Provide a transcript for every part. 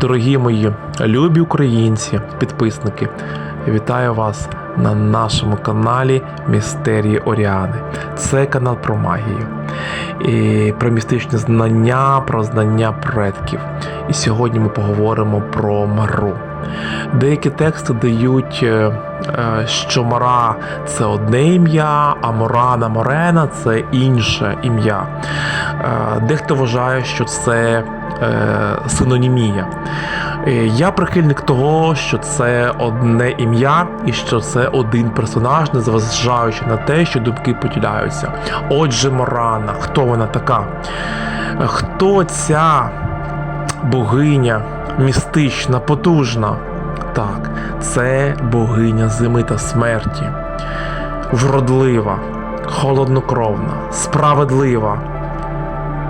Дорогі мої любі українці, підписники, вітаю вас на нашому каналі Містерії Оріани. Це канал про магію, і про містичні знання, про знання предків. І сьогодні ми поговоримо про мару. Деякі тексти дають, е, е, що Мара це одне ім'я, а Морана Морена це інше ім'я. Е, Дехто вважає, що це синонімія. Е, Я прихильник того, що це одне ім'я і що це один персонаж, незважаючи на те, що думки поділяються. Отже, Морана, хто вона така? Е, Хто ця богиня містична, потужна? Так, це богиня зими та смерті, вродлива, холоднокровна, справедлива,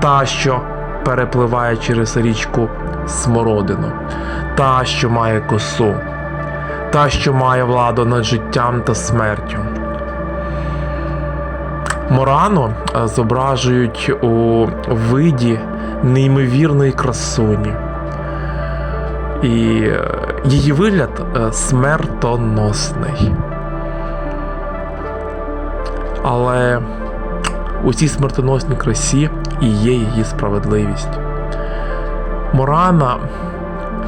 та, що перепливає через річку Смородину, та, що має косу, та, що має владу над життям та смертю. Морану е, зображують у виді неймовірної красуні. І е, її вигляд е, смертоносний. Але у цій смертоносній красі і є її справедливість. Морана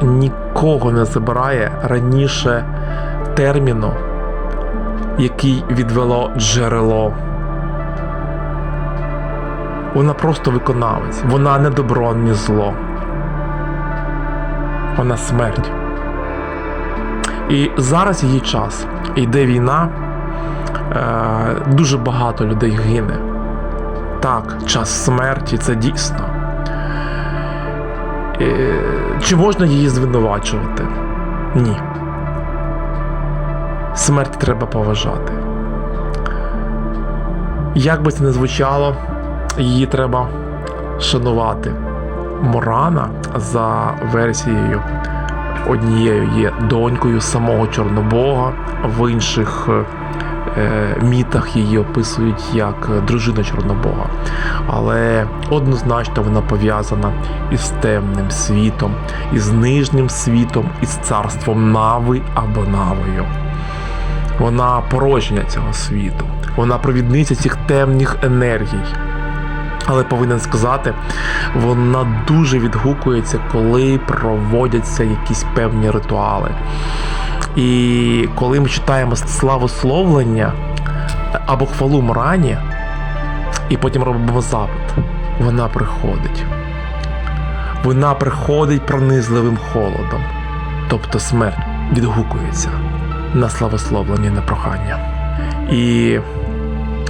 нікого не забирає раніше терміну, який відвело джерело. Вона просто виконавець, вона не добро, ні зло. Вона смерть. І зараз її час. Йде війна, е, дуже багато людей гине. Так, час смерті це дійсно. Е, Чи можна її звинувачувати? Ні. Смерть треба поважати. Як би це не звучало, її треба шанувати. Морана за версією однією є донькою самого Чорнобога, в інших е, мітах її описують як дружина Чорнобога. Але однозначно вона пов'язана із темним світом, із нижнім світом, із царством Нави або Навою. Вона порожня цього світу, вона провідниця цих темних енергій. Але повинен сказати, вона дуже відгукується, коли проводяться якісь певні ритуали. І коли ми читаємо славословлення або хвалу Морані, і потім робимо запит, вона приходить. Вона приходить пронизливим холодом, тобто смерть відгукується на славословлення, на прохання. І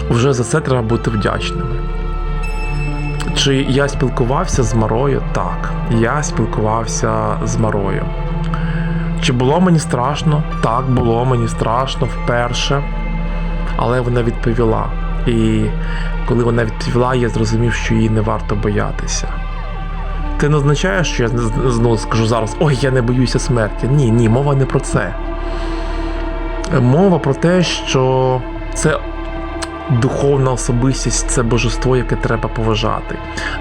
вже за це треба бути вдячними. Чи я спілкувався з Марою? Так, я спілкувався з Марою. Чи було мені страшно? Так, було мені страшно вперше. Але вона відповіла. І коли вона відповіла, я зрозумів, що її не варто боятися. Це не означає, що я знову скажу зараз: ой, я не боюся смерті. Ні, ні, мова не про це. Мова про те, що це духовна особистість це божество, яке треба поважати.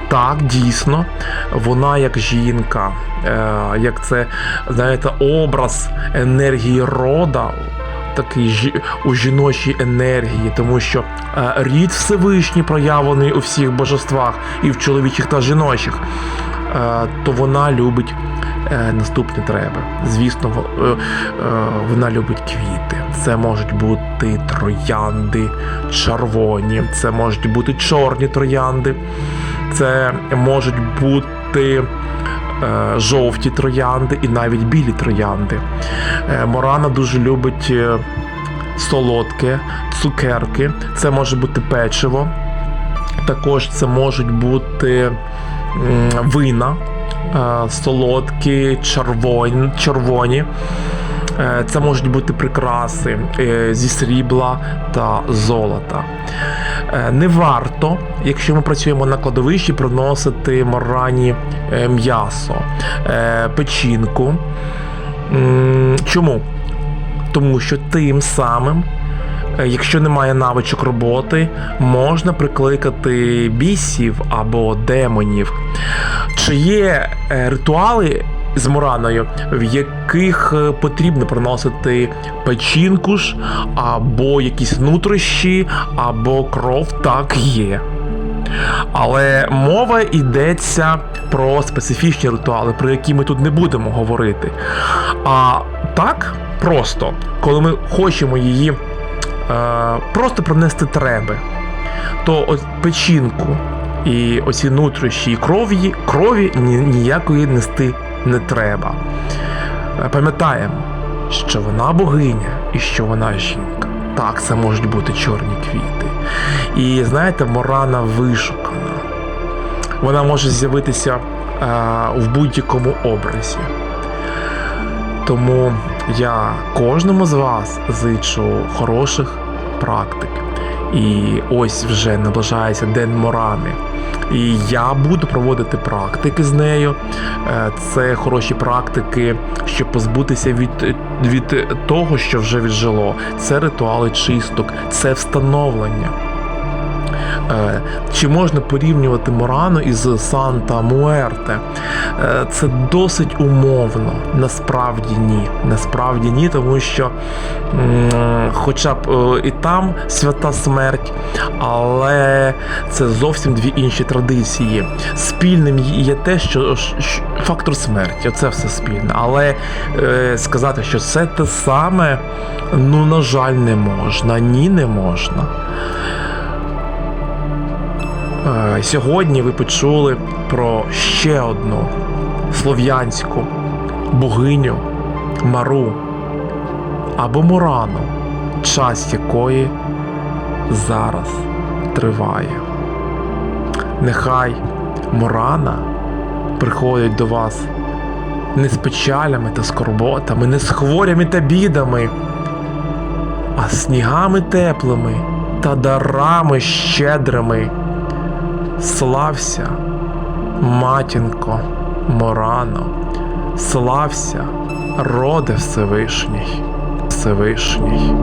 Так, дійсно, вона як жінка, е, як це, знаєте, образ енергії рода. Такий у жіночій енергії, тому що е, рід Всевишній проявлений у всіх божествах, і в чоловічих та жіночих, е, то вона любить е, наступні треба. Звісно, е, е, вона любить квіти. Це можуть бути троянди червоні, це можуть бути чорні троянди, це можуть бути. Жовті троянди і навіть білі троянди. Морана дуже любить солодке, цукерки. Це може бути печиво. Також це можуть бути вина, солодкі, червоні. червоні. Е, Це можуть бути прикраси е, зі срібла та золота. Е, Не варто, якщо ми працюємо на кладовищі, приносити морані е, м'ясо, е, печінку. Чому? Тому що тим самим Е, Якщо немає навичок роботи, можна прикликати бісів або демонів. Чи є е, ритуали з Мораною, в яких е, потрібно приносити печінку ж, або якісь нутрощі, або кров, так є. Але мова йдеться про специфічні ритуали, про які ми тут не будемо говорити. А так просто, коли ми хочемо її е, просто принести треби, то печінку і оці нутрощі і крові, крові ніякої нести не треба. Е, Пам'ятаємо, що вона богиня і що вона жінка. Так, це можуть бути чорні квіти. І знаєте, Морана вишукана. Вона може з'явитися е, в будь-якому образі. Тому я кожному з вас зичу хороших практик. І ось вже наближається День Морани. І я буду проводити практики з нею. Е, Це хороші практики, щоб позбутися від, від того, що вже віджило. Це ритуали чисток, це встановлення. Е, Чи можна порівнювати Морану із Санта Муерте? Е, Це досить умовно. Насправді ні. Насправді ні, тому що хоча б е, і там свята смерть, але це зовсім дві інші традиції. Спільним є те, що фактор смерті, це все спільне. Але сказати, що це те саме, ну, на жаль, не можна. Ні, не можна. Е, Сьогодні ви почули про ще одну слов'янську богиню Мару або Мурану, час якої зараз триває. Нехай Мурана приходить до вас не з печалями та скорботами, не з хворями та бідами, а снігами теплими та дарами щедрими. Слався, матінко, Морано, слався, роде Всевишній, Всевишній.